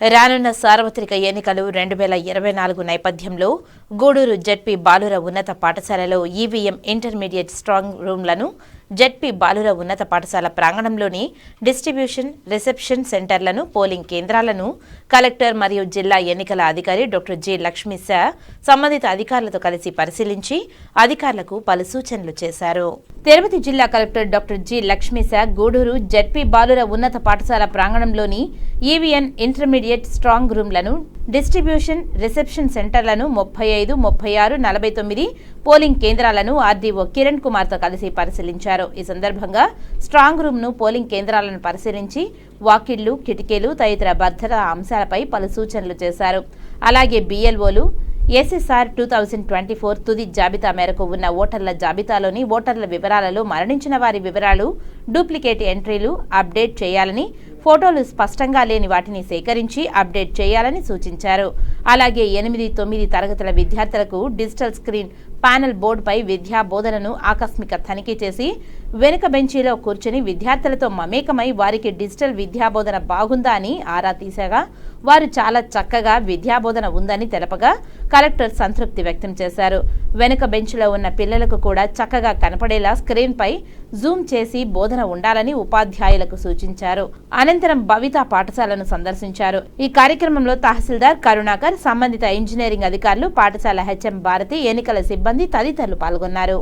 రానున్న సార్వత్రిక ఎన్నికలు రెండు వేల ఇరవై నాలుగు నేపథ్యంలో గూడూరు జడ్పీ బాలుర ఉన్నత పాఠశాలలో ఈవీఎం ఇంటర్మీడియట్ స్ట్రాంగ్ రూమ్లను జెడ్పీ బాలుర ఉన్నత పాఠశాల ప్రాంగణంలోని డిస్ట్రిబ్యూషన్ రిసెప్షన్ సెంటర్లను పోలింగ్ కేంద్రాలను కలెక్టర్ మరియు జిల్లా ఎన్నికల అధికారి డాక్టర్ జి లక్ష్మీ శా సంబంధిత అధికారులతో కలిసి పరిశీలించి అధికారులకు పలు సూచనలు చేశారు. తిరుపతి జిల్లా కలెక్టర్ డాక్టర్ జి లక్ష్మీ శా గూడూరు జెడ్పీ బాలుర ఉన్నత పాఠశాల ప్రాంగణంలోని ఈవీఎన్ ఇంటర్మీడియట్ స్ట్రాంగ్ రూమ్లను డిస్ట్రిబ్యూషన్ రిసెప్షన్ సెంటర్లను ముప్పై ఐదు ముప్పై ఆరు నలభై తొమ్మిది పోలింగ్ కేంద్రాలను ఆర్డీఓ కిరణ్ కుమార్తో కలిసి పరిశీలించారు. ఈ సందర్భంగా స్ట్రాంగ్ రూమ్ను పోలింగ్ కేంద్రాలను పరిశీలించి వాకిళ్ళు కిటికీలు తదితర భద్రతా అంశాలపై పలు సూచనలు చేశారు. అలాగే బీఎల్ఓలు SSR two thousand twenty four తుది జాబితా మేరకు ఉన్న ఓటర్ల జాబితాలోని ఓటర్ల వివరాలలో మరణించిన వారి వివరాలు డూప్లికేట్ ఎంట్రీలు అప్డేట్ చేయాలని ఫోటోలు స్పష్టంగా లేని వాటిని సేకరించి అప్డేట్ చేయాలని సూచించారు. అలాగే ఎనిమిది తొమ్మిది తరగతుల విద్యార్థులకు డిజిటల్ స్క్రీన్ ప్యానెల్ బోర్డుపై విద్యా బోధనను ఆకస్మిక తనిఖీ చేసి వెనుక బెంచీలో కూర్చుని విద్యార్థులతో మమేకమై వారికి డిజిటల్ విద్యాబోధన బాగుందా అని ఆరా తీశాగా. వారు చాలా చక్కగా విద్యాబోధన ఉందని తెలపగా కలెక్టర్ సంతృప్తి వ్యక్తం చేశారు. వెనుక బెంచ్లో ఉన్న పిల్లలకు కూడా చక్కగా కనపడేలా స్క్రీన్పై జూమ్ చేసి బోధన ఉండాలని ఉపాధ్యాయులకు సూచించారు. అనంతరం భవిత పాఠశాలను సందర్శించారు. ఈ కార్యక్రమంలో తహసీల్దార్ కరుణాకర్ సంబంధిత ఇంజనీరింగ్ అధికారులు పాఠశాల హెచ్ఎం భారతి ఎన్నికల సిబ్బంది తదితరులు పాల్గొన్నారు.